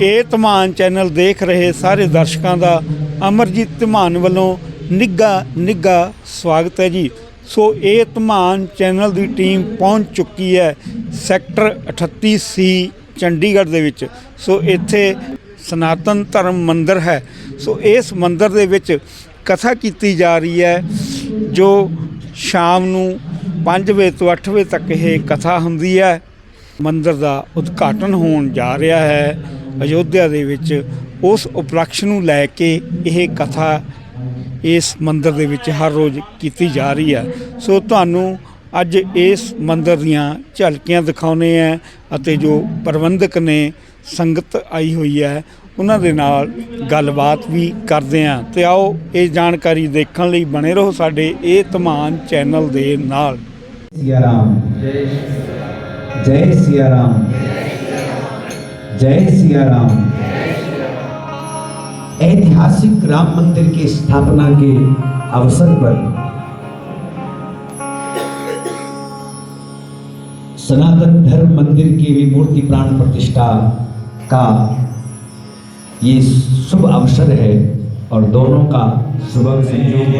ਇਹ ਧਮਾਨ ਚੈਨਲ ਦੇਖ ਰਹੇ ਸਾਰੇ ਦਰਸ਼ਕਾਂ ਦਾ ਅਮਰਜੀਤ ਧਮਾਨ ਵੱਲੋਂ ਨਿੱਘਾ ਨਿੱਘਾ ਸਵਾਗਤ ਹੈ ਜੀ। ਸੋ ਇਹ ਧਮਾਨ ਚੈਨਲ ਦੀ ਟੀਮ ਪਹੁੰਚ ਚੁੱਕੀ ਹੈ ਸੈਕਟਰ 38 ਸੀ ਚੰਡੀਗੜ੍ਹ ਦੇ ਵਿੱਚ। ਸੋ ਇੱਥੇ ਸਨਾਤਨ ਧਰਮ ਮੰਦਿਰ ਹੈ। ਸੋ ਇਸ ਮੰਦਿਰ ਦੇ ਵਿੱਚ ਕਥਾ ਕੀਤੀ ਜਾ ਰਹੀ ਹੈ ਜੋ ਸ਼ਾਮ ਨੂੰ 5 ਵਜੇ ਤੋਂ 8 ਵਜੇ ਤੱਕ ਇਹ ਕਥਾ ਹੁੰਦੀ ਹੈ। ਮੰਦਰ ਦਾ ਉਦਘਾਟਨ ਹੋਣ ਜਾ ਰਿਹਾ ਹੈ। ਅਯੋਧਿਆ ਦੇ ਵਿੱਚ ਉਸ ਉਪਲਕਸ਼ ਨੂੰ ਲੈ ਕੇ ਇਹ ਕਥਾ ਇਸ ਮੰਦਰ ਦੇ ਵਿੱਚ ਹਰ ਰੋਜ਼ ਕੀਤੀ ਜਾ ਰਹੀ ਹੈ। ਸੋ ਤੁਹਾਨੂੰ ਅੱਜ ਇਸ ਮੰਦਰ ਦੀਆਂ ਝਲਕੀਆਂ ਦਿਖਾਉਨੇ ਆ ਅਤੇ ਜੋ ਪ੍ਰਬੰਧਕ ਨੇ ਸੰਗਤ ਆਈ ਹੋਈ ਹੈ ਉਹਨਾਂ ਦੇ ਨਾਲ ਗੱਲਬਾਤ ਵੀ ਕਰਦੇ ਆ ਤੇ ਆਓ ਇਹ ਜਾਣਕਾਰੀ ਦੇਖਣ ਲਈ ਬਣੇ ਰਹੋ ਸਾਡੇ ਇਹ ਧਮਾਨ ਚੈਨਲ ਦੇ ਨਾਲ सिया राम जय सिया राम जय सिया राम ऐतिहासिक राम मंदिर की स्थापना के अवसर पर सनातन धर्म मंदिर की भी मूर्ति प्राण प्रतिष्ठा का ये शुभ अवसर है और दोनों का शुभ संयोग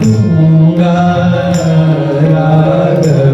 तुंगा राग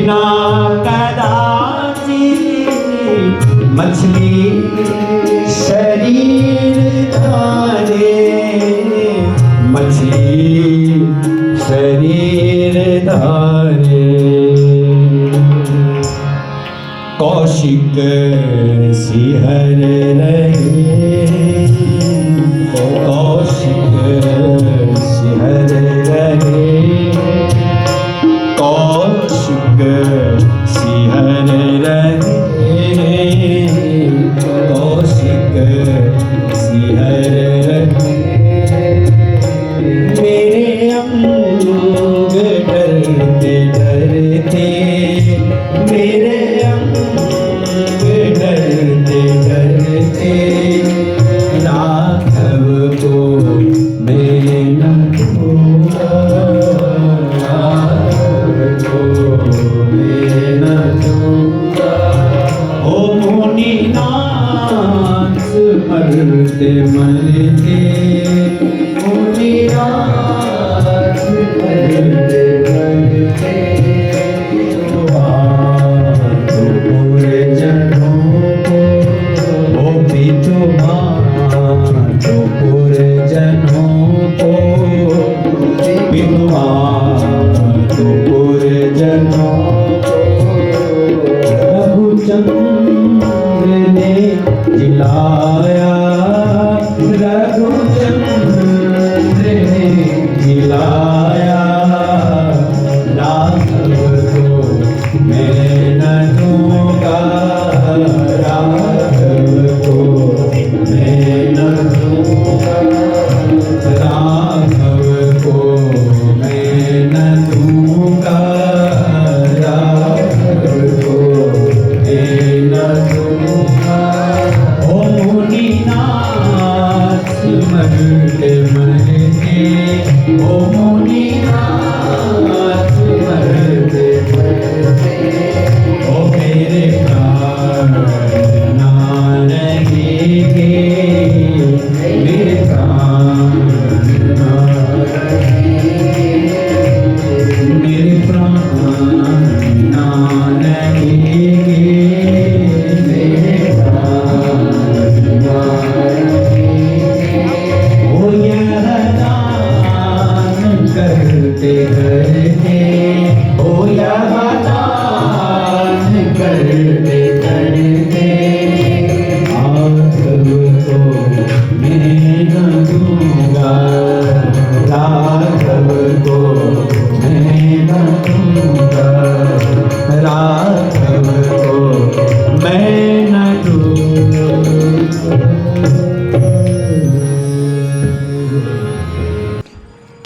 बिना कदाची मछली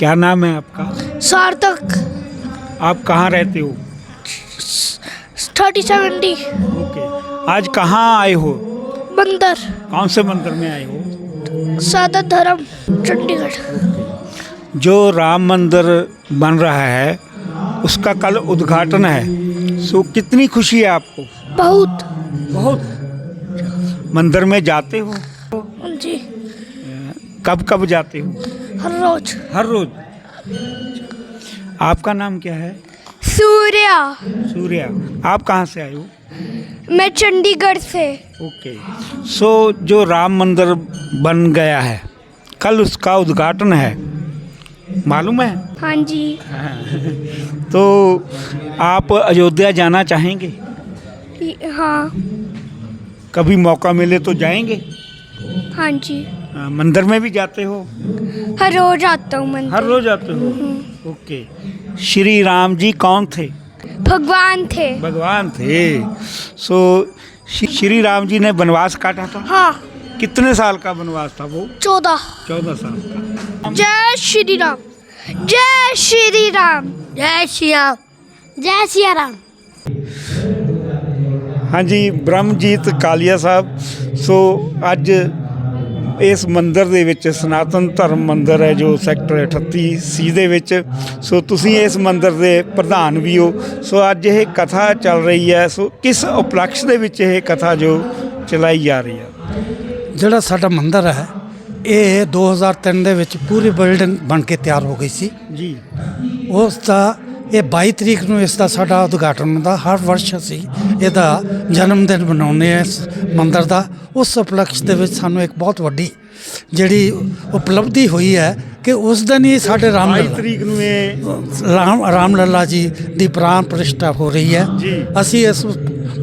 क्या नाम है आपका? सार्थक। आप कहाँ रहते हो? Thirty seventy. ओके। आज कहाँ आए हो? बंदर। कौन से मंदिर में आए हो? सादा धर्म चंडीगढ़। जो राम मंदिर बन रहा है उसका कल उद्घाटन है। सो कितनी खुशी है आपको? बहुत। बहुत? मंदिर में जाते हो? जी। कब कब जाते हो? हर रोज। हर रोज। आपका नाम क्या है? सूर्या। सूर्या। आप कहाँ से आए हो? मैं चंडीगढ़ से। ओके। सो जो राम मंदिर बन गया है कल उसका उद्घाटन है। मालूम है? हाँ जी। तो आप अयोध्या जाना चाहेंगे? हाँ। कभी मौका मिले तो जाएँगे? हाँ जी। मंदिर में भी जाते हो? हर रोज आता हूँ मंदिर। हर रोज आते हो? हम्म। ओके। श्री राम जी कौन थे? भगवान थे। भगवान थे। सो श्री राम जी ने वनवास काटा था? हाँ। कितने साल का वनवास था वो? चौदह। चौदह साल का। जय श्री राम। जय श्री राम। जय श्री राम। जय श्री राम। हाँ जी ब्रह्मजीत कालिया साहब। सो अज ਇਸ ਮੰਦਿਰ ਦੇ ਵਿੱਚ ਸਨਾਤਨ ਧਰਮ ਮੰਦਿਰ ਹੈ ਜੋ ਸੈਕਟਰ 38 ਸੀ ਦੇ ਵਿੱਚ। ਸੋ ਤੁਸੀਂ ਇਸ ਮੰਦਿਰ ਦੇ ਪ੍ਰਧਾਨ ਵੀ ਹੋ। ਸੋ ਅੱਜ ਇਹ ਕਥਾ ਚੱਲ ਰਹੀ ਹੈ। ਸੋ ਕਿਸ ਉਪਲਕਸ਼ ਦੇ ਵਿੱਚ ਇਹ ਕਥਾ ਜੋ ਚਲਾਈ ਜਾ ਰਹੀ ਹੈ? ਜਿਹੜਾ ਸਾਡਾ ਮੰਦਿਰ ਹੈ ਇਹ 2003 ਦੇ ਵਿੱਚ ਪੂਰੀ ਬਿਲਡਿੰਗ ਬਣ ਕੇ ਤਿਆਰ ਹੋ ਗਈ ਸੀ। ਜੀ। ਉਸ ਦਾ ਇਹ 22 ਤਰੀਕ ਨੂੰ ਇਸ ਦਾ ਸਾਡਾ ਉਦਘਾਟਨ ਹੁੰਦਾ ਹਰ ਵਰਸ਼ ਅਸੀਂ ਇਹਦਾ ਜਨਮ ਦਿਨ ਮਨਾਉਂਦੇ ਹਾਂ ਇਸ ਮੰਦਿਰ ਦਾ ਉਸ ਉਪਲਕਸ਼ ਦੇ ਵਿੱਚ ਸਾਨੂੰ ਇੱਕ ਬਹੁਤ ਵੱਡੀ ਜਿਹੜੀ ਉਪਲਬਧੀ ਹੋਈ ਹੈ ਕਿ ਉਸ ਦਿਨ ਹੀ ਸਾਡੇ ਰਾਮ 22 ਲੱਲਾ ਤਰੀਕ ਨੂੰ ਇਹ ਰਾਮ ਰਾਮ ਲੱਲਾ ਜੀ ਦੀ ਪ੍ਰਾਣ ਪ੍ਰਤਿਸ਼ਠਾ ਹੋ ਰਹੀ ਹੈ। ਅਸੀਂ ਇਸ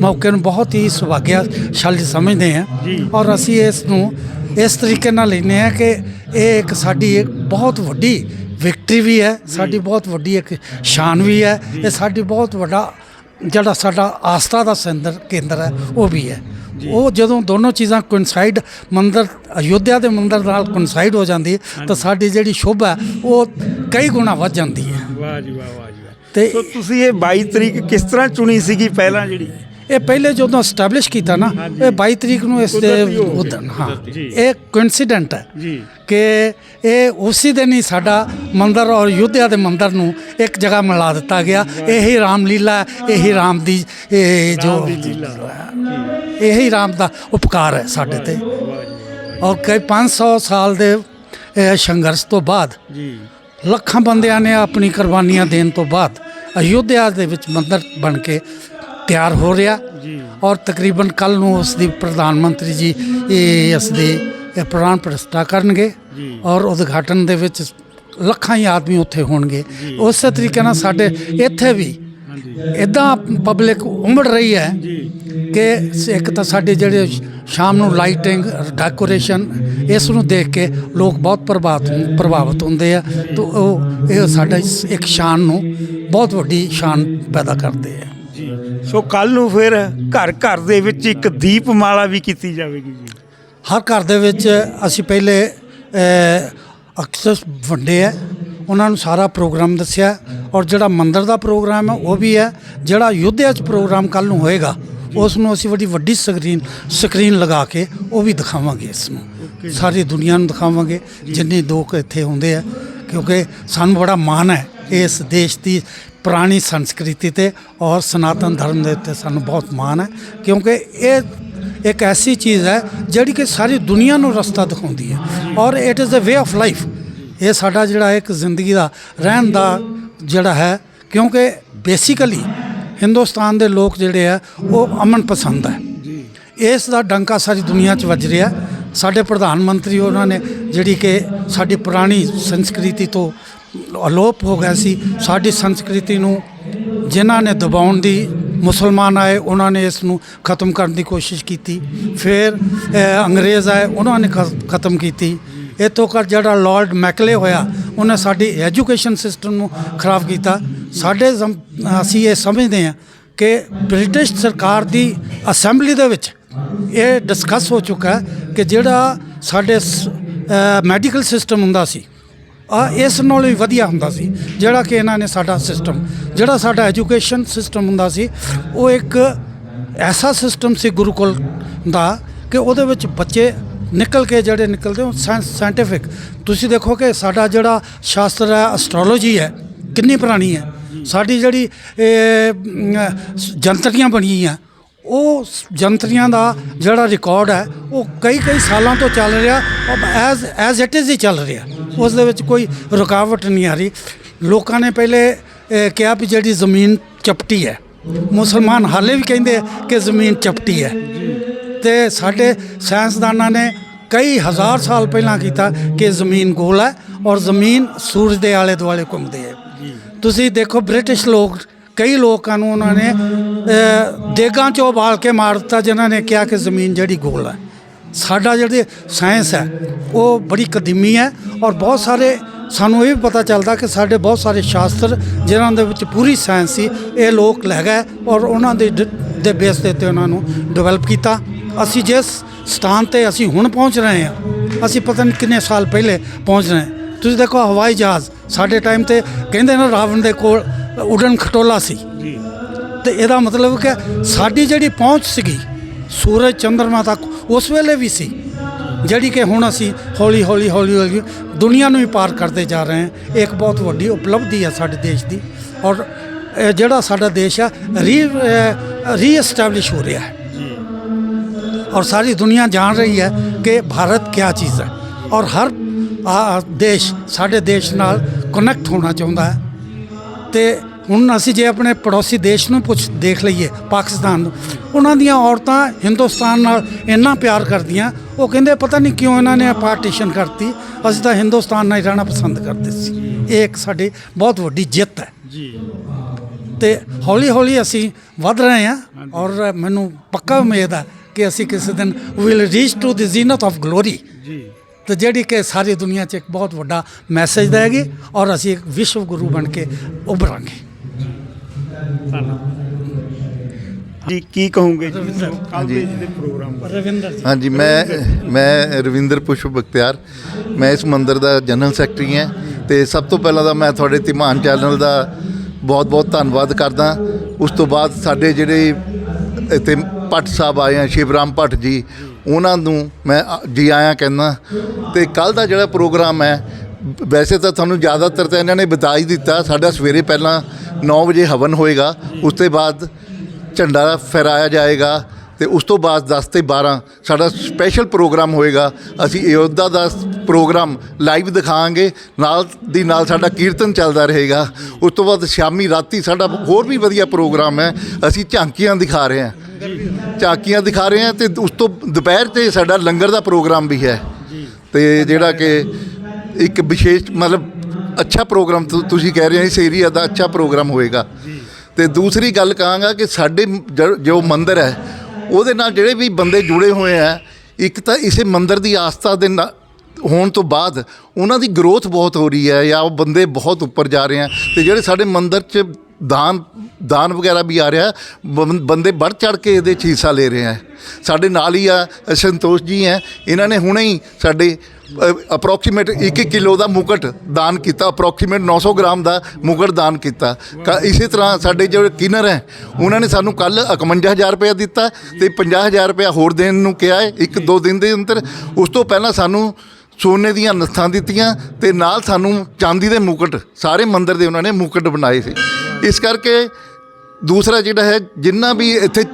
ਮੌਕੇ ਨੂੰ ਬਹੁਤ ਹੀ ਸੁਭਾਗਿਆਸ਼ਾਲੀ ਸਮਝਦੇ ਹਾਂ। ਔਰ ਅਸੀਂ ਇਸ ਨੂੰ ਇਸ ਤਰੀਕੇ ਨਾਲ ਲੈਂਦੇ ਹਾਂ ਕਿ ਇਹ ਇੱਕ ਸਾਡੀ ਇੱਕ ਬਹੁਤ ਵੱਡੀ ਵਿਕਟਰੀ ਵੀ ਹੈ ਸਾਡੀ ਬਹੁਤ ਵੱਡੀ ਇੱਕ ਸ਼ਾਨ ਵੀ ਹੈ ਇਹ ਸਾਡੀ ਬਹੁਤ ਵੱਡਾ ਜਿਹੜਾ ਸਾਡਾ ਆਸਥਾ ਦਾ ਸੰਦਰ ਕੇਂਦਰ ਹੈ ਉਹ ਵੀ ਹੈ। ਉਹ ਜਦੋਂ ਦੋਨੋਂ ਚੀਜ਼ਾਂ ਕੋਇਨਸਾਈਡ ਮੰਦਰ ਅਯੋਧਿਆ ਦੇ ਮੰਦਰ ਨਾਲ ਕੋਇਨਸਾਈਡ ਹੋ ਜਾਂਦੀ ਹੈ ਤਾਂ ਸਾਡੀ ਜਿਹੜੀ ਸ਼ੋਭਾ ਉਹ ਕਈ ਗੁਣਾ ਵੱਧ ਜਾਂਦੀ ਹੈ। ਵਾਹ ਜੀ ਵਾਹ ਵਾਹ ਜੀ ਤੇ ਤੁਸੀਂ ਇਹ 22 ਤਰੀਕ ਕਿਸ ਤਰ੍ਹਾਂ ਚੁਣੀ ਸੀਗੀ ਪਹਿਲਾਂ ਜਿਹੜੀ? ਇਹ ਪਹਿਲੇ ਜਦੋਂ ਐਸਟੈਬਲਿਸ਼ ਕੀਤਾ ਨਾ। ਇਹ 22 ਤਰੀਕ ਨੂੰ ਇਸ ਦੇ। ਉਦਨ ਹਾਂ। ਇਹ ਕੋਇਨਸੀਡੈਂਟ ਹੈ ਜੀ। ਕਿ ਇਹ ਉਸੇ ਦਿਨ ਹੀ ਸਾਡਾ ਮੰਦਰ ਔਰ ਯੁੱਧਿਆ ਦੇ ਮੰਦਰ ਨੂੰ ਇੱਕ ਜਗ੍ਹਾ ਮਿਲਾ ਦਿੱਤਾ ਗਿਆ। ਇਹੀ ਰਾਮਲੀਲਾ ਹੈ, ਇਹੀ ਰਾਮ ਦੀ ਇਹ ਜੋ ਰਾਮ ਇਹੀ ਰਾਮ ਦਾ ਉਪਕਾਰ ਹੈ ਸਾਡੇ ਤੇ। ਔਰ ਕਈ 500 ਸਾਲ ਦੇ ਇਹ ਸੰਘਰਸ਼ ਤੋਂ ਬਾਅਦ ਜੀ। ਲੱਖਾਂ ਬੰਦਿਆਂ ਨੇ ਆਪਣੀ ਕੁਰਬਾਨੀਆਂ ਦੇਣ ਤੋਂ ਬਾਅਦ ਅਯੋਧਿਆ ਦੇ ਵਿੱਚ ਮੰਦਰ ਬਣ ਕੇ ਤਿਆਰ ਹੋ ਰਿਹਾ। ਜੀ। ਔਰ ਤਕਰੀਬਨ ਕੱਲ ਨੂੰ ਉਸ ਦੀ ਪ੍ਰਧਾਨ ਮੰਤਰੀ ਜੀ ਇਹ ਇਸ ਦੀ ਇਹ ਪ੍ਰਾਣ ਪ੍ਰਤਿਸ਼ਠਾ ਕਰਨਗੇ। ਔਰ ਉਦਘਾਟਨ ਦੇ ਵਿੱਚ ਲੱਖਾਂ ਹੀ ਆਦਮੀ ਉੱਥੇ ਹੋਣਗੇ। ਉਸੇ ਤਰੀਕੇ ਨਾਲ ਸਾਡੇ ਇੱਥੇ ਵੀ ਇਦਾਂ ਪਬਲਿਕ ਉਮੜ ਰਹੀ ਹੈ ਕਿ ਇੱਕ ਤਾਂ ਸਾਡੇ ਜਿਹੜੇ ਸ਼ਾਮ ਨੂੰ ਲਾਈਟਿੰਗ ਡੈਕੋਰੇਸ਼ਨ ਇਸ ਨੂੰ ਦੇਖ ਕੇ ਲੋਕ ਬਹੁਤ ਪ੍ਰਭਾਵਿਤ ਪ੍ਰਭਾਵਿਤ ਹੁੰਦੇ ਆ। ਤਾਂ ਉਹ ਇਹ ਸਾਡਾ ਇੱਕ ਸ਼ਾਨ ਨੂੰ ਬਹੁਤ ਵੱਡੀ ਸ਼ਾਨ ਪੈਦਾ ਕਰਦੇ ਆ। ਜੀ। ਸੋ ਕੱਲ ਨੂੰ ਫਿਰ ਘਰ ਘਰ ਦੇ ਵਿੱਚ ਇੱਕ ਦੀਪਮਾਲਾ ਵੀ ਕੀਤੀ ਜਾਵੇਗੀ ਜੀ। ਹਰ ਘਰ ਦੇ ਵਿੱਚ ਅਸੀਂ ਪਹਿਲੇ ਅਕਸਰ ਵੰਡੇ ਆ। ਉਹਨਾਂ ਨੂੰ ਸਾਰਾ ਪ੍ਰੋਗਰਾਮ ਦੱਸਿਆ। ਔਰ ਜਿਹੜਾ ਮੰਦਰ ਦਾ ਪ੍ਰੋਗਰਾਮ ਹੈ ਉਹ ਵੀ ਹੈ। ਜਿਹੜਾ ਯੁੱਧਿਆ 'ਚ ਪ੍ਰੋਗਰਾਮ ਕੱਲ ਨੂੰ ਹੋਏਗਾ ਉਸ ਨੂੰ ਅਸੀਂ ਵੱਡੀ ਵੱਡੀ ਸਕਰੀਨ ਸਕਰੀਨ ਲਗਾ ਕੇ ਉਹ ਵੀ ਦਿਖਾਵਾਂਗੇ ਇਸ ਨੂੰ। ਸਾਰੀ ਦੁਨੀਆ ਨੂੰ ਦਿਖਾਵਾਂਗੇ। ਜਿੰਨੇ ਲੋਕ ਇੱਥੇ ਹੁੰਦੇ ਆ ਕਿਉਂਕਿ ਸਾਨੂੰ ਬੜਾ ਮਾਣ ਹੈ ਇਸ ਦੇਸ਼ ਦੀ ਪੁਰਾਣੀ ਸੰਸਕ੍ਰਿਤੀ ਤੇ ਔਰ ਸਨਾਤਨ ਧਰਮ ਦੇ ਉੱਤੇ ਸਾਨੂੰ ਬਹੁਤ ਮਾਣ ਹੈ ਕਿਉਂਕਿ ਇਹ ਇੱਕ ਐਸੀ ਚੀਜ਼ ਹੈ ਜਿਹੜੀ ਕਿ ਸਾਰੀ ਦੁਨੀਆ ਨੂੰ ਰਸਤਾ ਦਿਖਾਉਂਦੀ ਹੈ ਔਰ it is a way of life ਇਹ ਸਾਡਾ ਜਿਹੜਾ ਇੱਕ ਜ਼ਿੰਦਗੀ ਦਾ ਰਹਿਣ ਦਾ ਜਿਹੜਾ ਹੈ ਕਿਉਂਕਿ ਬੇਸਿਕਲੀ ਹਿੰਦੁਸਤਾਨ ਦੇ ਲੋਕ ਜਿਹੜੇ ਆ ਉਹ ਅਮਨ ਪਸੰਦ ਹੈ। ਇਸ ਦਾ ਡੰਕਾ ਸਾਰੀ ਦੁਨੀਆ 'ਚ ਵੱਜ ਰਿਹਾ ਸਾਡੇ ਪ੍ਰਧਾਨ ਮੰਤਰੀ ਉਹਨਾਂ ਨੇ ਜਿਹੜੀ ਕਿ ਸਾਡੀ ਪੁਰਾਣੀ ਸੰਸਕ੍ਰਿਤੀ ਤੋਂ ਅਲੋਪ ਹੋ ਗਿਆ ਸੀ। ਸਾਡੀ ਸੰਸਕ੍ਰਿਤੀ ਨੂੰ ਜਿਨ੍ਹਾਂ ਨੇ ਦਬਾਉਣ ਦੀ ਮੁਸਲਮਾਨ ਆਏ, ਉਹਨਾਂ ਨੇ ਇਸ ਨੂੰ ਖਤਮ ਕਰਨ ਦੀ ਕੋਸ਼ਿਸ਼ ਕੀਤੀ। ਫਿਰ ਅੰਗਰੇਜ਼ ਆਏ, ਉਹਨਾਂ ਨੇ ਖ- ਖਤਮ ਕੀਤੀ। ਇੱਥੋਂ ਕਰ ਜਿਹੜਾ ਲਾਰਡ ਮੈਕਲੇ ਹੋਇਆ, ਉਹਨੇ ਸਾਡੀ ਐਜੂਕੇਸ਼ਨ ਸਿਸਟਮ ਨੂੰ ਖਰਾਬ ਕੀਤਾ। ਸਾਡੇ ਜ਼ਮ- ਅਸੀਂ ਇਹ ਸਮਝਦੇ ਹਾਂ ਕਿ ਬ੍ਰਿਟਿਸ਼ ਸਰਕਾਰ ਦੀ ਅਸੈਂਬਲੀ ਦੇ ਵਿੱਚ ਇਹ ਡਿਸਕਸ ਹੋ ਚੁੱਕਾ ਹੈ ਕਿ ਜਿਹੜਾ ਸਾਡੇ ਮੈਡੀਕਲ ਸਿਸਟਮ ਹੁੰਦਾ ਸੀ ਆ ਇਸ ਨਾਲੋਂ ਵੀ ਵਧੀਆ ਹੁੰਦਾ ਸੀ ਜਿਹੜਾ ਕਿ ਇਹਨਾਂ ਨੇ ਸਾਡਾ ਸਿਸਟਮ ਜਿਹੜਾ ਸਾਡਾ ਐਜੂਕੇਸ਼ਨ ਸਿਸਟਮ ਹੁੰਦਾ ਸੀ ਉਹ ਇੱਕ ਐਸਾ ਸਿਸਟਮ ਸੀ ਗੁਰੂਕੁਲ ਦਾ ਕਿ ਉਹਦੇ ਵਿੱਚ ਬੱਚੇ ਨਿਕਲ ਕੇ ਜਿਹੜੇ ਨਿਕਲਦੇ ਉਹ ਸਾਇੰਟੀਫਿਕ ਤੁਸੀਂ ਦੇਖੋ ਕਿ ਸਾਡਾ ਜਿਹੜਾ ਸ਼ਾਸਤਰ ਹੈ ਐਸਟ੍ਰੋਲੋਜੀ ਹੈ ਕਿੰਨੀ ਪੁਰਾਣੀ ਹੈ। ਸਾਡੀ ਜਿਹੜੀ ਇਹ, ਅਮ, ਜੰਤਰੀਆਂ ਬਣੀਆਂ ਉਹ ਜੰਤਰੀਆਂ ਦਾ ਜਿਹੜਾ ਰਿਕਾਰਡ ਹੈ ਉਹ ਕਈ ਕਈ ਸਾਲਾਂ ਤੋਂ ਚੱਲ ਰਿਹਾ ਐਜ਼ ਐਜ਼ ਇਟ ਇਜ਼ ਹੀ ਚੱਲ ਰਿਹਾ। ਉਸ ਦੇ ਵਿੱਚ ਕੋਈ ਰੁਕਾਵਟ ਨਹੀਂ ਆ ਰਹੀ। ਲੋਕਾਂ ਨੇ ਪਹਿਲੇ ਕਿਹਾ ਵੀ ਜਿਹੜੀ ਜ਼ਮੀਨ ਚਪਟੀ ਹੈ। ਮੁਸਲਮਾਨ ਹਾਲੇ ਵੀ ਕਹਿੰਦੇ ਕਿ ਜ਼ਮੀਨ ਚਪਟੀ ਹੈ। ਤੇ ਸਾਡੇ ਸਾਇੰਸਦਾਨਾਂ ਨੇ ਕਈ ਹਜ਼ਾਰ ਸਾਲ ਪਹਿਲਾਂ ਕੀਤਾ ਕਿ ਜ਼ਮੀਨ ਗੋਲ ਹੈ ਔਰ ਜ਼ਮੀਨ ਸੂਰਜ ਦੇ ਆਲੇ ਦੁਆਲੇ ਘੁੰਮਦੀ ਹੈ। ਤੁਸੀਂ ਦੇਖੋ ਬ੍ਰਿਟਿਸ਼ ਲੋਕ ਕਈ ਲੋਕਾਂ ਨੂੰ ਉਹਨਾਂ ਨੇ ਦੇਗਾਂ 'ਚੋਂ ਉਬਾਲ ਕੇ ਮਾਰ ਦਿੱਤਾ, ਜਿਨ੍ਹਾਂ ਨੇ ਕਿਹਾ ਕਿ ਜ਼ਮੀਨ ਜਿਹੜੀ ਗੋਲ ਹੈ। ਸਾਡਾ ਜਿਹੜੀ ਸਾਇੰਸ ਹੈ, ਉਹ ਬੜੀ ਕਦੀਮੀ ਹੈ ਔਰ ਬਹੁਤ ਸਾਰੇ, ਸਾਨੂੰ ਇਹ ਵੀ ਪਤਾ ਚੱਲਦਾ ਕਿ ਸਾਡੇ ਬਹੁਤ ਸਾਰੇ ਸ਼ਾਸਤਰ, ਜਿਨ੍ਹਾਂ ਦੇ ਵਿੱਚ ਪੂਰੀ ਸਾਇੰਸ ਸੀ, ਇਹ ਲੋਕ ਲੈ ਗਏ ਔਰ ਉਹਨਾਂ ਦੇ ਡ- ਦੇ ਬੇਸ ਦੇ ਉੱਤੇ ਉਹਨਾਂ ਨੂੰ ਡਿਵੈਲਪ ਕੀਤਾ। ਅਸੀਂ ਜਿਸ ਸਥਾਨ ਤੇ ਅਸੀਂ ਹੁਣ ਪਹੁੰਚ ਰਹੇ ਹਾਂ, ਅਸੀਂ ਪਤਾ ਨਹੀਂ ਕਿੰਨੇ ਸਾਲ ਪਹਿਲੇ ਪਹੁੰਚ ਰਹੇ ਤੁਸੀਂ ਦੇਖੋ ਹਵਾਈ ਜਹਾਜ਼, ਸਾਡੇ ਟਾਈਮ ਤੇ ਕਹਿੰਦੇ ਨਾ ਰਾਵਣ ਦੇ ਕੋਲ ਉਡਨ ਖਟੋਲਾ ਸੀ। ਜੀ। ਤੇ ਇਹਦਾ ਮਤਲਬ ਕਿ ਸਾਡੀ ਜਿਹੜੀ ਪਹੁੰਚ ਸੀਗੀ ਸੂਰਜ ਚੰਦਰਮਾ ਤੱਕ ਉਸ ਵੇਲੇ ਵੀ ਸੀ। ਜਿਹੜੀ ਕਿ ਹੁਣ ਅਸੀਂ ਹੌਲੀ ਹੌਲੀ ਹੌਲੀ ਹੌਲੀ ਦੁਨੀਆ ਨੂੰ ਹੀ ਪਾਰ ਕਰਦੇ ਜਾ ਰਹੇ ਹਾਂ। ਇੱਕ ਬਹੁਤ ਵੱਡੀ ਉਪਲਬਧੀ ਹੈ ਸਾਡੇ ਦੇਸ਼ ਦੀ। ਔਰ ਜਿਹੜਾ ਸਾਡਾ ਦੇਸ਼ ਆ ਰੀ ਰੀਐਸਟੈਬਲਿਸ਼ ਹੋ ਰਿਹਾ ਹੈ। ਔਰ ਸਾਰੀ ਦੁਨੀਆ ਜਾਣ ਰਹੀ ਹੈ ਕਿ ਭਾਰਤ ਕਿਆ ਚੀਜ਼ ਹੈ। ਔਰ ਹਰ ਦੇਸ਼ ਸਾਡੇ ਦੇਸ਼ ਨਾਲ ਕਨੈਕਟ ਹੋਣਾ ਚਾਹੁੰਦਾ ਹੈ। ਤੇ ਹੁਣ ਅਸੀਂ ਜੇ ਆਪਣੇ ਪੜੋਸੀ ਦੇਸ਼ ਨੂੰ ਪੁੱਛ ਦੇਖ ਲਈਏ ਪਾਕਿਸਤਾਨ ਨੂੰ ਉਹਨਾਂ ਦੀਆਂ ਔਰਤਾਂ ਹਿੰਦੁਸਤਾਨ ਨਾਲ ਇੰਨਾ ਪਿਆਰ ਕਰਦੀਆਂ ਉਹ ਕਹਿੰਦੇ ਪਤਾ ਨਹੀਂ ਕਿਉਂ ਇਹਨਾਂ ਨੇ ਪਾਰਟੀਸ਼ਨ ਕਰਤੀ ਅਸੀਂ ਤਾਂ ਹਿੰਦੁਸਤਾਨ ਨਾਲ ਹੀ ਰਹਿਣਾ ਪਸੰਦ ਕਰਦੇ ਸੀ। ਇਹ ਇੱਕ ਸਾਡੀ ਬਹੁਤ ਵੱਡੀ ਜਿੱਤ ਹੈ। ਜੀ। ਤੇ ਹੌਲੀ ਹੌਲੀ ਅਸੀਂ ਵੱਧ ਰਹੇ ਹਾਂ ਔਰ ਮੈਨੂੰ ਪੱਕਾ ਉਮੀਦ ਹੈ ਕਿ ਅਸੀਂ ਕਿਸੇ ਦਿਨ will reach to the zenith of glory ਤੇ ਜਿਹੜੀ ਕਿ ਸਾਰੀ ਦੁਨੀਆ 'ਚ ਇੱਕ ਬਹੁਤ ਵੱਡਾ ਮੈਸੇਜ ਦੇਗੀ ਔਰ ਅਸੀਂ ਇੱਕ ਵਿਸ਼ਵ ਗੁਰੂ ਬਣ ਕੇ ਉੱਭਰਾਂਗੇ। ਜੀ ਕੀ ਕਹੋਗੇ ਜੀ? ਕੱਲ ਦੇ ਜਿਹੜੇ ਪ੍ਰੋਗਰਾਮ ਬਾਰੇ ਰਵਿੰਦਰ ਜੀ। ਹਾਂਜੀ ਮੈਂ ਮੈਂ ਰਵਿੰਦਰ ਪੁਸ਼ਪ ਬਖਤਿਆਰ। ਮੈਂ ਇਸ ਮੰਦਿਰ ਦਾ ਜਨਰਲ ਸੈਕਟਰੀ ਹਾਂ ਤੇ ਸਭ ਤੋਂ ਪਹਿਲਾਂ ਤਾਂ ਮੈਂ ਤੁਹਾਡੇ ਧੀਮਾਨ ਚੈਨਲ ਦਾ ਬਹੁਤ ਬਹੁਤ ਧੰਨਵਾਦ ਕਰਦਾ। ਉਸ ਤੋਂ ਬਾਅਦ ਸਾਡੇ ਜਿਹੜੇ ਇੱਥੇ ਭੱਟ ਸਾਹਿਬ ਆਏ ਆ ਸ਼ਿਵਰਾਮ ਭੱਟ ਜੀ ਉਹਨਾਂ ਨੂੰ ਮੈਂ ਜੀ ਆਇਆਂ ਕਹਿੰਦਾ, ਤੇ ਕੱਲ ਦਾ ਜਿਹੜਾ ਪ੍ਰੋਗਰਾਮ ਹੈ, ਵੈਸੇ ਤਾਂ ਤੁਹਾਨੂੰ ਜ਼ਿਆਦਾਤਰ ਤਾਂ ਇਹਨਾਂ ਨੇ ਬਤਾ ਹੀ ਦਿੱਤਾ, ਸਾਡਾ ਸਵੇਰੇ ਪਹਿਲਾਂ 9 ਵਜੇ ਹਵਨ ਹੋਏਗਾ, ਉਸ ਤੋਂ ਬਾਅਦ ਝੰਡਾ ਫਹਿਰਾਇਆ ਜਾਏਗਾ, ਤੇ ਉਸ ਤੋਂ ਬਾਅਦ 10 ਤੇ 12 ਸਾਡਾ ਸਪੈਸ਼ਲ ਪ੍ਰੋਗਰਾਮ ਹੋਏਗਾ, ਅਸੀਂ ਅਯੋਧਿਆ ਦਾ ਪ੍ਰੋਗਰਾਮ ਲਾਈਵ ਦਿਖਾਵਾਂਗੇ, ਨਾਲ ਦੀ ਨਾਲ ਸਾਡਾ ਕੀਰਤਨ ਚੱਲਦਾ ਰਹੇਗਾ, ਉਸ ਤੋਂ ਬਾਅਦ ਸ਼ਾਮੀ ਰਾਤੀ ਸਾਡਾ ਹੋਰ ਵੀ ਵਧੀਆ ਪ੍ਰੋਗਰਾਮ ਹੈ, ਅਸੀਂ ਝਾਂਕੀਆਂ ਦਿਖਾ ਰਹੇ ਹਾਂ। ਝਾਂਕੀਆਂ ਦਿਖਾ ਰਹੇ ਹਾਂ ਤੇ ਉਸ ਤੋਂ ਦੁਪਹਿਰ ਤੇ ਸਾਡਾ ਲੰਗਰ ਦਾ ਪ੍ਰੋਗਰਾਮ ਵੀ ਹੈ। ਤੇ ਜਿਹੜਾ ਕਿ ਇੱਕ ਵਿਸ਼ੇਸ਼ ਮਤਲਬ ਅੱਛਾ ਪ੍ਰੋਗਰਾਮ ਤੁਸੀਂ ਕਹਿ ਰਹੇ ਹੋ ਇਸ ਏਰੀਆ ਦਾ ਅੱਛਾ ਪ੍ਰੋਗਰਾਮ ਹੋਏਗਾ। ਤੇ ਦੂਸਰੀ ਗੱਲ ਕਹਾਂਗਾ ਕਿ ਸਾਡੇ ਜ- ਜੋ ਮੰਦਿਰ ਹੈ ਉਹਦੇ ਨਾਲ ਜਿਹੜੇ ਵੀ ਬੰਦੇ ਜੁੜੇ ਹੋਏ ਆ ਇੱਕ ਤਾਂ ਇਸੇ ਮੰਦਿਰ ਦੀ ਆਸਥਾ ਦੇ ਨਾਲ ਹੋਣ ਤੋਂ ਬਾਅਦ ਉਹਨਾਂ ਦੀ ਗਰੋਥ ਬਹੁਤ ਹੋ ਰਹੀ ਹੈ ਜਾਂ ਉਹ ਬੰਦੇ ਬਹੁਤ ਉੱਪਰ ਜਾ ਰਹੇ ਆ। ਤੇ ਜਿਹੜੇ ਸਾਡੇ ਮੰਦਿਰ 'ਚ ਦਾਨ ਦਾਨ ਵਗੈਰਾ ਵੀ ਆ ਰਿਹਾ ਬੰ- ਬੰਦੇ ਵੱਧ ਚੜ ਕੇ ਇਹਦੇ 'ਚ ਹਿੱਸਾ ਲੈ ਰਹੇ ਆ ਸਾਡੇ ਨਾਲ ਹੀ ਆ ਸੰਤੋਸ਼ ਜੀ ਹੈ। ਇਹਨਾਂ ਨੇ ਹੁਣੇ ਹੀ ਸਾਡੇ ਅਪਰੋਕਸੀਮੇਟ 1 ਕਿਲੋ ਦਾ ਮੁਕਟ ਦਾਨ ਕੀਤਾ। ਅਪਰੋਕਸੀਮੇਟ 900 ਗ੍ਰਾਮ ਦਾ ਮੁਕਟ ਦਾਨ ਕੀਤਾ। ਕ- ਇਸੇ ਤਰ੍ਹਾਂ ਸਾਡੇ ਜਿਹੜੇ ਕਿਨਰ ਹੈ, ਉਹਨਾਂ ਨੇ ਸਾਨੂੰ ਕੱਲ 51000 ਰੁਪਏ ਦਿੱਤਾ ਤੇ 50000 ਰੁਪਏ ਹੋਰ ਦੇਣ ਨੂੰ ਕਿਹਾ ਹੈ, ਇੱਕ ਦੋ ਦਿਨ ਦੇ ਅੰਦਰ। ਉਸ ਤੋਂ ਪਹਿਲਾਂ ਸਾਨੂੰ ਸੋਨੇ ਦੀਆਂ ਨੱਥਾਂ ਦਿੱਤੀਆਂ ਤੇ ਨਾਲ ਸਾਨੂੰ ਚਾਂਦੀ ਦੇ ਮੁਕਟ, ਸਾਰੇ ਮੰਦਿਰ ਦੇ ਉਹਨਾਂ ਨੇ ਮੁਕਟ ਬਣਾਏ ਸੀ। ਇਸ ਕਰਕੇ ਦੂਸਰਾ ਜਿਹੜਾ ਹੈ, ਜਿੰਨਾ ਵੀ ਇੱਥੇ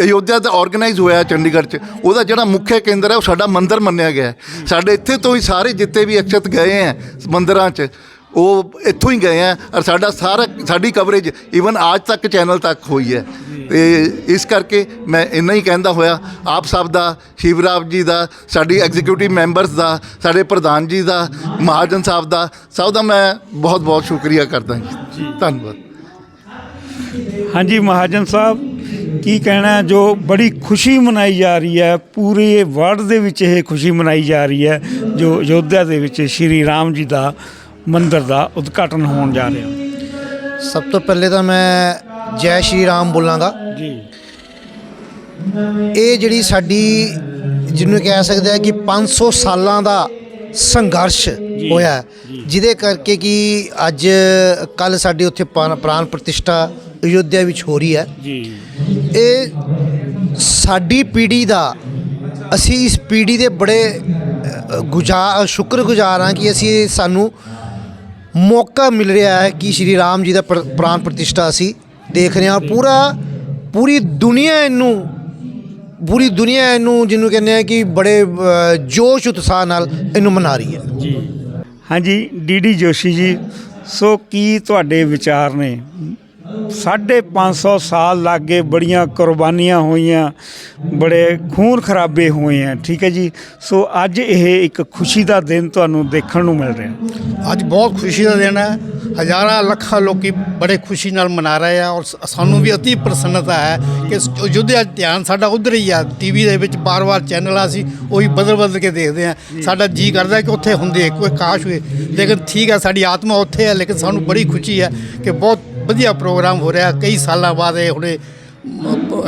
ਅਯੋਧਿਆ ਦਾ ਆਰਗੇਨਾਈਜ਼ ਹੋਇਆ ਚੰਡੀਗੜ੍ਹ 'ਚ, ਉਹਦਾ ਜਿਹੜਾ ਮੁੱਖ ਕੇਂਦਰ ਹੈ, ਉਹ ਸਾਡਾ ਮੰਦਿਰ ਮੰਨਿਆ ਗਿਆ ਹੈ। ਸਾਡੇ ਇੱਥੇ ਤੋਂ ਹੀ ਸਾਰੇ ਜਿੱਤੇ ਵੀ ਅਕਸ਼ਤ ਗਏ ਹੈ ਮੰਦਿਰਾਂ 'ਚ। ਉਹ ਇੱਥੋਂ ਹੀ ਗਏ ਆ ਔਰ ਸਾਡਾ ਸਾਰਾ ਸਾਡੀ ਕਵਰੇਜ ਇਵਨ ਅੱਜ ਤੱਕ ਚੈਨਲ ਤੱਕ ਹੋਈ ਹੈ। ਤੇ ਇਸ ਕਰਕੇ ਮੈਂ ਇੰਨਾ ਹੀ ਕਹਿੰਦਾ ਹੋਇਆ ਆਪ ਸਭ ਦਾ ਸ਼ਿਵਰਾਜ ਜੀ ਦਾ ਸਾਡੀ ਐਗਜ਼ੀਕਿਊਟਿਵ ਮੈਂਬਰਸ ਦਾ ਸਾਡੇ ਪ੍ਰਧਾਨ ਜੀ ਦਾ ਮਹਾਜਨ ਸਾਹਿਬ ਦਾ ਸਭ ਦਾ ਮੈਂ ਬਹੁਤ ਬਹੁਤ ਸ਼ੁਕਰੀਆ ਕਰਦਾ ਜੀ। ਧੰਨਵਾਦ। ਹਾਂਜੀ ਮਹਾਜਨ ਸਾਹਿਬ ਕੀ ਕਹਿਣਾ ਹੈ? ਜੋ ਬੜੀ ਖੁਸ਼ੀ ਮਨਾਈ ਜਾ ਰਹੀ ਹੈ ਪੂਰੇ ਵਰਲਡ ਦੇ ਵਿੱਚ ਇਹ ਖੁਸ਼ੀ ਮਨਾਈ ਜਾ ਰਹੀ ਹੈ ਜੋ ਅਯੋਧਿਆ ਦੇ ਵਿੱਚ ਸ਼੍ਰੀ ਰਾਮ ਜੀ ਦਾ ਮੰਦਿਰ ਦਾ ਉਦਘਾਟਨ ਹੋਣ ਜਾ ਰਿਹਾ। ਸਭ ਤੋਂ ਪਹਿਲੇ ਤਾਂ ਮੈਂ ਜੈ ਸ਼੍ਰੀ ਰਾਮ ਬੋਲਾਂਗਾ ਜੀ। ਇਹ ਜਿਹੜੀ ਸਾਡੀ ਜਿਹਨੂੰ ਕਹਿ ਸਕਦੇ ਆ ਕਿ 500 ਸਾਲਾਂ ਦਾ ਸੰਘਰਸ਼ ਹੋਇਆ ਜਿਹਦੇ ਕਰਕੇ ਕਿ ਅੱਜ ਕੱਲ ਸਾਡੇ ਉੱਥੇ ਪ੍ਰਾਣ ਪ੍ਰਤਿਸ਼ਠਾ ਅਯੋਧਿਆ ਵਿੱਚ ਹੋ ਰਹੀ ਹੈ। ਜੀ। ਇਹ ਸਾਡੀ ਪੀੜ੍ਹੀ ਦਾ ਅਸੀਂ ਇਸ ਪੀੜ੍ਹੀ ਦੇ ਬੜੇ ਅ, ਗੁਜ਼ਾਰ ਸ਼ੁਕਰਗੁਜ਼ਾਰ ਹਾਂ ਕਿ ਅਸੀਂ ਸਾਨੂੰ ਮੌਕਾ ਮਿਲ ਰਿਹਾ ਹੈ ਕਿ ਸ਼੍ਰੀ ਰਾਮ ਜੀ ਦਾ ਪ੍ਰ- ਪ੍ਰਾਣ ਪ੍ਰਤਿਸ਼ਠਾ ਅਸੀਂ ਦੇਖ ਰਹੇ ਹਾਂ। ਪੂਰਾ ਪੂਰੀ ਦੁਨੀਆ ਇਹਨੂੰ ਪੂਰੀ ਦੁਨੀਆ ਇਹਨੂੰ ਜਿਹਨੂੰ ਕਹਿੰਦੇ ਆ ਕਿ ਬੜੇ ਅ, ਜੋਸ਼ ਉਤਸ਼ਾਹ ਨਾਲ ਇਹਨੂੰ ਮਨਾ ਰਹੀ ਹੈ। ਜੀ। ਹਾਂਜੀ ਡੀਡੀ ਜੋਸ਼ੀ ਜੀ ਸੋ ਕੀ ਤੁਹਾਡੇ ਵਿਚਾਰ ਨੇ? ਸਾਢੇ ਪੰਜ ਸੌ ਸਾਲ ਲਾਗੇ ਬੜੀਆਂ ਕੁਰਬਾਨੀਆਂ ਹੋਈਆਂ ਬੜੇ ਖੂਨ ਖਰਾਬੇ ਹੋਏ ਆ ਠੀਕ ਹੈ ਜੀ? ਸੋ ਅੱਜ ਇਹ ਇੱਕ ਖੁਸ਼ੀ ਦਾ ਦਿਨ ਤੁਹਾਨੂੰ ਦੇਖਣ ਨੂੰ ਮਿਲ ਰਿਹਾ। ਅੱਜ ਬਹੁਤ ਖੁਸ਼ੀ ਦਾ ਦਿਨ ਹੈ। ਹਜ਼ਾਰਾਂ ਲੱਖਾਂ ਲੋਕੀ ਬੜੇ ਖੁਸ਼ੀ ਨਾਲ ਮਨਾ ਰਹੇ ਆ ਔਰ ਸ- ਸਾਨੂੰ ਵੀ ਅਤੀ ਪ੍ਰਸੰਨਤਾ ਹੈ ਕਿ ਸ- ਅਯੁੱਧਿਆ 'ਚ ਧਿਆਨ ਸਾਡਾ ਉਧਰ ਹੀ ਆ। ਟੀਵੀ ਦੇ ਵਿੱਚ ਬਾਰ-ਬਾਰ ਚੈਨਲ ਆ ਅਸੀਂ ਉਹੀ ਬਦਲ ਬਦਲ ਕੇ ਦੇਖਦੇ ਆ। ਸਾਡਾ ਜੀ ਕਰਦਾ ਕਿ ਉੱਥੇ ਹੁੰਦੇ ਕੋਈ ਕਾਸ਼ ਹੋਏ। ਲੇਕਿਨ ਠੀਕ ਹੈ ਸਾਡੀ ਆਤਮਾ ਉੱਥੇ ਹੈ ਲੇਕਿਨ ਸਾਨੂੰ ਬੜੀ ਖੁਸ਼ੀ ਹੈ ਕਿ ਬਹੁਤ ਵਧੀਆ ਪ੍ਰੋਗਰਾਮ ਹੋ ਰਿਹਾ। ਕਈ ਸਾਲਾਂ ਬਾਅਦ ਇਹ ਹੁਣੇ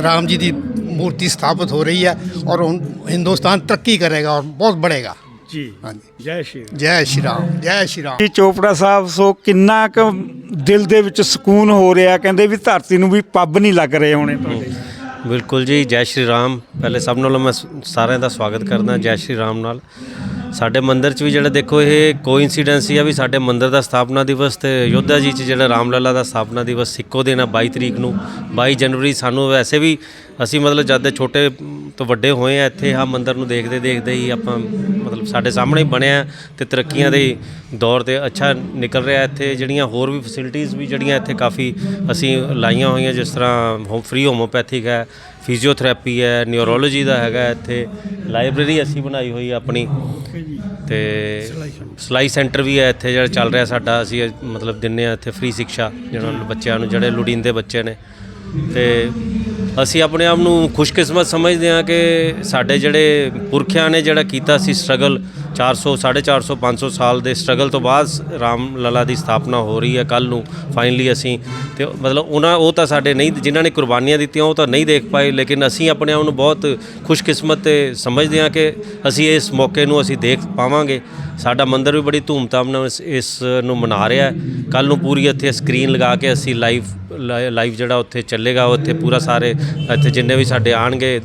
ਰਾਮ ਜੀ ਦੀ ਮੂਰਤੀ ਸਥਾਪਿਤ ਹੋ ਰਹੀ ਹੈ ਔਰ ਹੁਣ ਹਿੰਦੁਸਤਾਨ ਤਰੱਕੀ ਕਰੇਗਾ ਔਰ ਬਹੁਤ ਬੜੇਗਾ ਜੀ ਹਾਂਜੀ। ਜੈ ਸ਼੍ਰੀ ਜੈ ਸ਼੍ਰੀ ਰਾਮ ਜੈ ਸ਼੍ਰੀ ਰਾਮ। ਜੀ ਚੋਪੜਾ ਸਾਹਿਬ ਸੋ ਕਿੰਨਾ ਕੁ ਦਿਲ ਦੇ ਵਿੱਚ ਸਕੂਨ ਹੋ ਰਿਹਾ ਕਹਿੰਦੇ ਵੀ ਧਰਤੀ ਨੂੰ ਵੀ ਪੱਬ ਨਹੀਂ ਲੱਗ ਰਹੇ ਹੋਣੇ ਤੁਹਾਡੇ। ਬਿਲਕੁਲ ਜੀ ਜੈ ਸ਼੍ਰੀ ਰਾਮ। ਪਹਿਲੇ ਸਭ ਨਾਲੋਂ ਮੈਂ ਸਾਰਿਆਂ ਦਾ ਸਵਾਗਤ ਕਰਦਾ ਜੈ ਸ਼੍ਰੀ ਰਾਮ ਨਾਲ। ਸਾਡੇ ਮੰਦਿਰ 'ਚ ਵੀ ਜਿਹੜਾ ਦੇਖੋ ਇਹ ਕੋਇਨਸੀਡੈਂਸ ਹੀ ਆ ਵੀ ਸਾਡੇ ਮੰਦਿਰ ਦਾ ਸਥਾਪਨਾ ਦਿਵਸ ਤੇ ਅਯੋਧਿਆ ਜੀ 'ਚ ਜਿਹੜਾ ਰਾਮਲਲਾ ਦਾ ਸਥਾਪਨਾ ਦਿਵਸ ਇੱਕੋ ਦਿਨ ਆ 22 ਤਰੀਕ ਨੂੰ। 22 ਜਨਵਰੀ ਸਾਨੂੰ ਵੈਸੇ ਵੀ ਅਸੀਂ ਮਤਲਬ ਜਦ ਦੇ ਛੋਟੇ ਤੋਂ ਵੱਡੇ ਹੋਏ ਆ, ਇੱਥੇ ਆ ਮੰਦਿਰ ਨੂੰ ਦੇਖਦੇ ਦੇਖਦੇ ਹੀ ਆਪਾਂ ਮਤਲਬ ਸਾਡੇ ਸਾਹਮਣੇ ਬਣਿਆ ਤੇ ਤਰੱਕੀਆਂ ਦੇ ਦੌਰ ਤੇ ਅੱਛਾ ਨਿਕਲ ਰਿਹਾ। ਇੱਥੇ ਜਿਹੜੀਆਂ ਹੋਰ ਵੀ ਫੈਸਿਲਿਟੀਆਂ ਵੀ ਜਿਹੜੀਆਂ ਇੱਥੇ ਕਾਫੀ ਅਸੀਂ ਲਾਈਆਂ ਹੋਈਆਂ, ਜਿਸ ਤਰ੍ਹਾਂ ਹੋਮ ਫ੍ਰੀ ਹੋਮੋਪੈਥਿਕ ਹੈ ਫਿਜ਼ੀਓਥੈਰੇਪੀ ਹੈ ਨਿਊਰੋਲੋਜੀ ਦਾ ਹੈਗਾ ਇੱਥੇ। ਲਾਇਬ੍ਰੇਰੀ ਅਸੀਂ ਬਣਾਈ ਹੋਈ ਆਪਣੀ ਤੇ ਸਲਾਈ ਸੈਂਟਰ ਵੀ ਹੈ ਇੱਥੇ ਜਿਹੜਾ ਚੱਲ ਰਿਹਾ ਸਾਡਾ। ਅਸੀਂ ਮਤਲਬ ਦਿੰਨੇ ਆ ਇੱਥੇ ਫ੍ਰੀ ਸਿੱਖਿਆ ਜਿਹਨਾਂ ਬੱਚਿਆਂ ਨੂੰ, ਜਿਹੜੇ ਲੁੜੀਂਦੇ ਬੱਚੇ ਨੇ। ਤੇ ਅਸੀਂ ਆਪਣੇ ਆਪ ਨੂੰ ਖੁਸ਼ਕਿਸਮਤ ਸਮਝਦੇ ਹਾਂ ਕਿ ਸਾਡੇ ਜਿਹੜੇ ਪੁਰਖਿਆਂ ਨੇ ਜਿਹੜਾ ਕੀਤਾ ਸੀ ਸਟਰਗਲ 400 450 500 ਸਾਲ ਦੇ ਸਟਰਗਲ ਤੋਂ ਬਾਅਦ ਰਾਮ ਲਲਾ ਦੀ ਸਥਾਪਨਾ ਹੋ ਰਹੀ ਹੈ ਕੱਲ ਨੂੰ ਫਾਈਨਲੀ ਅਸੀਂ ਤੇ ਮਤਲਬ ਉਹਨਾਂ, ਉਹ ਤਾਂ ਸਾਡੇ ਨਹੀਂ, ਜਿਨ੍ਹਾਂ ਨੇ ਕੁਰਬਾਨੀਆਂ ਦਿੱਤੀਆਂ, ਉਹ ਤਾਂ ਨਹੀਂ ਦੇਖ ਪਾਏ, ਲੇਕਿਨ ਅਸੀਂ ਆਪਣੇ ਆਪ ਨੂੰ ਬਹੁਤ ਖੁਸ਼ਕਿਸਮਤ ਤੇ ਸਮਝਦੇ ਹਾਂ ਕਿ ਅਸੀਂ ਇਸ ਮੌਕੇ ਨੂੰ ਅਸੀਂ ਦੇਖ ਪਾਵਾਂਗੇ। ਸਾਡਾ ਮੰਦਿਰ ਵੀ ਬੜੀ ਧੂਮਧਾਮ ਨਾਲ ਇਸ- ਨੂੰ ਮਨਾ ਰਿਹਾ ਹੈ। ਕੱਲ ਨੂੰ ਪੂਰੀ ਇੱਥੇ ਸਕਰੀਨ ਲਗਾ ਕੇ ਅਸੀਂ ਲਾਈਵ ਲਾਈਵ ਜਿਹੜਾ ਉੱਥੇ ਚੱਲੇਗਾ, ਉੱਥੇ ਪੂਰਾ ਸਾਰੇ ਇੱਥੇ ਜਿੰਨੇ ਵੀ ਸਾਡੇ ਆਣਗੇ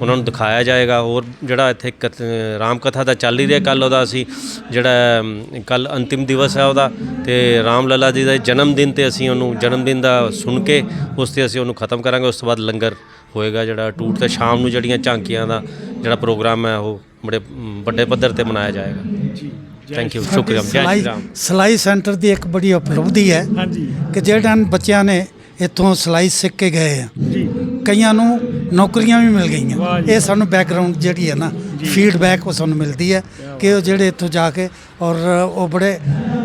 ਉਹਨਾਂ ਨੂੰ ਦਿਖਾਇਆ ਜਾਏਗਾ। ਹੋਰ ਜਿਹੜਾ ਇੱਥੇ ਕਥ- ਰਾਮ ਕਥਾ ਦਾ ਚੱਲ ਹੀ ਰਿਹਾ ਕੱਲ ਉਹਦਾ ਅਸੀਂ ਜਿਹੜਾ ਕੱਲ ਅੰਤਿਮ ਦਿਵਸ ਹੈ ਉਹਦਾ ਤੇ ਰਾਮ ਲਲਾ ਜੀ ਦਾ ਜਨਮ ਦਿਨ ਤੇ ਅਸੀਂ ਉਹਨੂੰ ਜਨਮ ਦਿਨ ਦਾ ਸੁਣ ਕੇ ਉਸ ਤੇ ਅਸੀਂ ਉਹਨੂੰ ਖਤਮ ਕਰਾਂਗੇ। ਉਸ ਤੋਂ ਬਾਅਦ ਲੰਗਰ ਹੋਏਗਾ ਜਿਹੜਾ ਟੂਟ ਤੇ ਸ਼ਾਮ ਨੂੰ ਜਿਹੜੀਆਂ ਝਾਂਕੀਆਂ ਦਾ ਜਿਹੜਾ ਪ੍ਰੋਗਰਾਮ ਹੈ ਉਹ ਬੜੇ ਵੱਡੇ ਪੱਧਰ ਤੇ ਮਨਾਇਆ ਜਾਏਗਾ। ਜੀ। ਥੈਂਕ ਯੂ ਸ਼ੁਕਰੀਆ ਜੈ ਸਲਾਈ ਸ਼੍ਰੀ ਰਾਮ ਸਲਾਈ ਸੈਂਟਰ ਦੀ ਇੱਕ ਬੜੀ ਉਪਲਬਧੀ ਹੈ ਹਾਂਜੀ। ਕਿ ਜਿਹੜਾ ਬੱਚਿਆਂ ਨੇ ਇੱਥੋਂ ਸਲਾਈ ਸਿੱਖ ਕੇ ਗਏ ਆ ਜੀ। ਕਈਆਂ ਨੂੰ ਨੌਕਰੀਆਂ ਵੀ ਮਿਲ ਗਈਆਂ। ਇਹ ਸਾਨੂੰ ਬੈਕਗ੍ਰਾਉਂਡ ਜਿਹੜੀ ਹੈ ਨਾ ਫੀਡਬੈਕ ਉਹ ਸਾਨੂੰ ਮਿਲਦੀ ਹੈ ਕਿ ਉਹ ਜਿਹੜੇ ਇੱਥੋਂ ਜਾ ਕੇ ਔਰ ਉਹ ਬੜੇ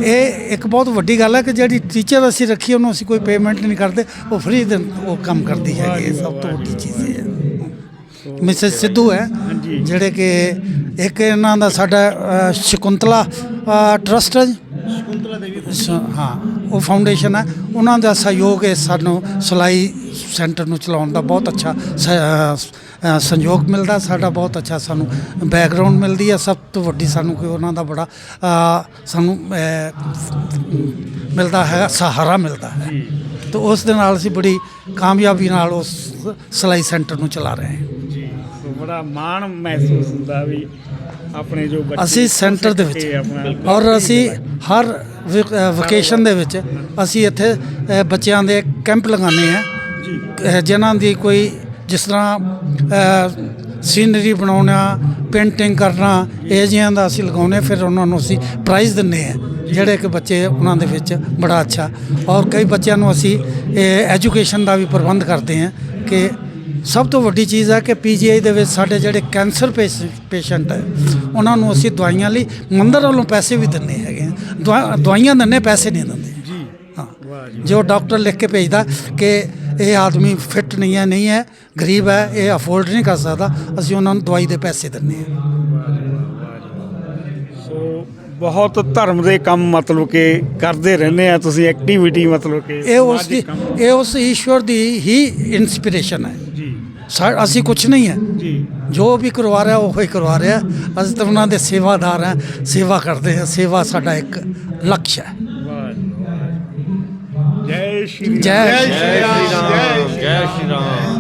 ਇਹ ਇੱਕ ਬਹੁਤ ਵੱਡੀ ਗੱਲ ਹੈ ਕਿ ਜਿਹੜੀ ਟੀਚਰ ਅਸੀਂ ਰੱਖੀ ਉਹਨੂੰ ਅਸੀਂ ਕੋਈ ਪੇਮੈਂਟ ਨਹੀਂ ਕਰਦੇ ਉਹ ਫ੍ਰੀ ਦੇ ਉਹ ਕੰਮ ਕਰਦੀ ਹੈ ਇਹ ਸਭ ਤੋਂ ਵੱਡੀ ਚੀਜ਼ ਇਹ ਹੈ। ਮਿਸਿਸ ਸਿੱਧੂ ਹੈ। ਜਿਹੜੇ ਕਿ ਇੱਕ ਇਹਨਾਂ ਦਾ ਸਾਡਾ ਅ, ਸ਼ਕੁੰਤਲਾ ਟਰਸਟ ਹੈ ਜੀ। ਸ- ਹਾਂ ਉਹ ਫਾਊਂਡੇਸ਼ਨ ਹੈ। ਉਹਨਾਂ ਦਾ ਸਹਿਯੋਗ ਹੈ ਸਾਨੂੰ ਸਿਲਾਈ ਸੈਂਟਰ ਨੂੰ ਚਲਾਉਣ ਦਾ ਬਹੁਤ ਅੱਛਾ ਸ- ਅ, ਅ, ਸੰਯੋਗ ਮਿਲਦਾ। ਸਾਡਾ ਬਹੁਤ ਅੱਛਾ ਸਾਨੂੰ ਬੈਕਗ੍ਰਾਉਂਡ ਮਿਲਦੀ ਹੈ। ਸਭ ਤੋਂ ਵੱਡੀ ਸਾਨੂੰ ਕਿ ਉਹਨਾਂ ਦਾ ਬੜਾ ਅ, ਸਾਨੂੰ ਅ, ਮਿਲਦਾ ਹੈ ਸਹਾਰਾ ਮਿਲਦਾ ਹੈ। ਤੇ ਉਸ ਦੇ ਨਾਲ ਅਸੀਂ ਬੜੀ ਕਾਮਯਾਬੀ ਨਾਲ ਉਸ ਸਿਲਾਈ ਸੈਂਟਰ ਨੂੰ ਚਲਾ ਰਹੇ ਹਾਂ। ਬੜਾ ਮਾਣ ਮਹਿਸੂਸ ਹੁੰਦਾ ਵੀ ਆਪਣੇ ਜੋ ਬੱਚੇ ਅਸੀਂ ਸੈਂਟਰ ਦੇ ਵਿੱਚ। ਔਰ ਅਸੀਂ ਹਰ ਵਕੇਸ਼ਨ ਦੇ ਵਿੱਚ ਅਸੀਂ ਇੱਥੇ ਬੱਚਿਆਂ ਦੇ ਕੈਂਪ ਲਗਾਉਂਦੇ ਅ, ਜਿਨ੍ਹਾਂ ਦੀ ਕੋਈ ਜਿਸ ਤਰ੍ਹਾਂ ਸੀਨਰੀ ਬਣਾਉਣਾ ਪੇਂਟਿੰਗ ਕਰਨਾ ਇਹ ਜਿਹੀਆਂ ਦਾ ਅਸੀਂ ਲਗਾਉਂਦੇ ਫਿਰ ਉਹਨਾਂ ਨੂੰ ਅਸੀਂ ਪ੍ਰਾਈਜ਼ ਦਿੰਨੇ ਆ ਜਿਹੜੇ ਕਿ ਬੱਚੇ ਉਹਨਾਂ ਦੇ ਵਿੱਚ ਬੜਾ ਅੱਛਾ। ਔਰ ਕਈ ਬੱਚਿਆਂ ਨੂੰ ਅਸੀਂ ਐਜੂਕੇਸ਼ਨ ਦਾ ਵੀ ਪ੍ਰਬੰਧ ਕਰਦੇ ਹਾਂ ਕਿ ਸਭ ਤੋਂ ਵੱਡੀ ਚੀਜ਼ ਹੈ ਕਿ ਪੀਜੀਆਈ ਦੇ ਵਿੱਚ ਸਾਡੇ ਜਿਹੜੇ ਕੈਂਸਰ ਪੇਸ਼ੈਂਟ ਹੈ ਉਹਨਾਂ ਨੂੰ ਅਸੀਂ ਦਵਾਈਆਂ ਲਈ ਮੰਦਰ ਵੱਲੋਂ ਪੈਸੇ ਵੀ ਦਿੰਨੇ ਹੈਗੇ ਆ। ਦਵਾ- ਦਵਾਈਆਂ ਦਿੰਨੇ ਪੈਸੇ ਨਹੀਂ ਦਿੰਦੇ। ਜੀ। ਹਾਂ। ਜੋ ਡਾਕਟਰ ਲਿਖ ਕੇ ਭੇਜਦਾ ਕਿ ਇਹ ਆਦਮੀ ਫਿੱਟ ਨਹੀਂ ਹੈ ਨਹੀਂ ਹੈ ਗਰੀਬ ਹੈ ਇਹ ਅਫੋਰਡ ਨਹੀਂ ਕਰ ਸਕਦਾ ਅਸੀਂ ਉਹਨਾਂ ਨੂੰ ਦਵਾਈ ਦੇ ਪੈਸੇ ਦਿੰਨੇ ਹਾਂ। ਸੋ ਬਹੁਤ ਧਰਮ ਦੇ ਕੰਮ ਮਤਲਬ ਕਿ ਕਰਦੇ ਰਹਿੰਦੇ ਆ ਤੁਸੀਂ ਐਕਟੀਵਿਟੀ ਮਤਲਬ ਕਿ ਇਹ ਉਸ ਦੀ। ਇਹ ਉਸ ਈਸ਼ਵਰ ਦੀ ਹੀ ਇਨਸਪੀਰੇਸ਼ਨ ਹੈ। ਸਾ- ਅਸੀਂ ਕੁਝ ਨਹੀਂ ਹੈ। ਜੀ। ਜੋ ਵੀ ਕਰਵਾ ਰਿਹਾ ਉਹ ਹੀ ਕਰਵਾ ਰਿਹਾ। ਅਸੀਂ ਤਾਂ ਉਹਨਾਂ ਦੇ ਸੇਵਾਦਾਰ ਹਾਂ। ਸੇਵਾ ਕਰਦੇ ਹਾਂ। ਸੇਵਾ ਸਾਡਾ ਇੱਕ ਲਕਸ਼ ਹੈ। ਜੈ ਸ਼੍ਰੀ ਜੈ ਜੈ ਸ਼੍ਰੀ ਰਾਮ। ਜੈ ਸ਼੍ਰੀ ਰਾਮ।